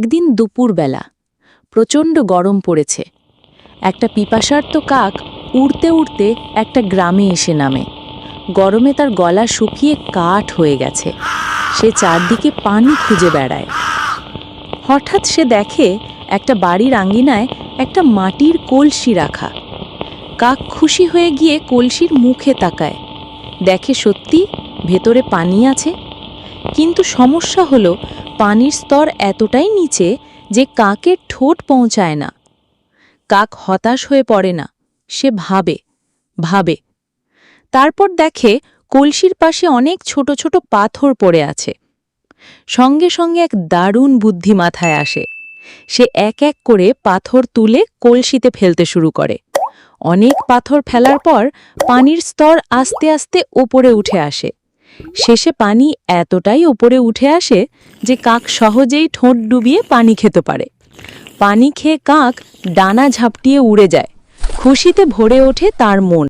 একদিন দুপুরবেলা প্রচণ্ড গরম পড়েছে। একটা পিপাসার্ত কাক উড়তে উড়তে একটা গ্রামে এসে নামে। গরমে তার গলা শুকিয়ে কাঠ হয়ে গেছে। সে চারদিকে পানি খুঁজে বেড়ায়। হঠাৎ সে দেখে একটা বাড়ির আঙ্গিনায় একটা মাটির কলসি রাখা। কাক খুশি হয়ে গিয়ে কলসির মুখে তাকায়। দেখে সত্যি ভেতরে পানি আছে। কিন্তু সমস্যা হলো, পানির স্তর এতটাই নিচে যে কাকের ঠোঁট পৌঁছায় না। কাক হতাশ হয়ে পড়ে না, সে ভাবে ভাবে। তারপর দেখে কলসির পাশে অনেক ছোট ছোট পাথর পড়ে আছে। সঙ্গে সঙ্গে এক দারুণ বুদ্ধি মাথায় আসে। সে এক এক করে পাথর তুলে কলসিতে ফেলতে শুরু করে। অনেক পাথর ফেলার পর পানির স্তর আস্তে আস্তে ওপরে উঠে আসে। শেষে পানি এতটাই ওপরে উঠে আসে যে কাক সহজেই ঠোঁট ডুবিয়ে পানি খেতে পারে। পানি খেয়ে কাক ডানা ঝাপটিয়ে উড়ে যায়। খুশিতে ভরে ওঠে তার মন।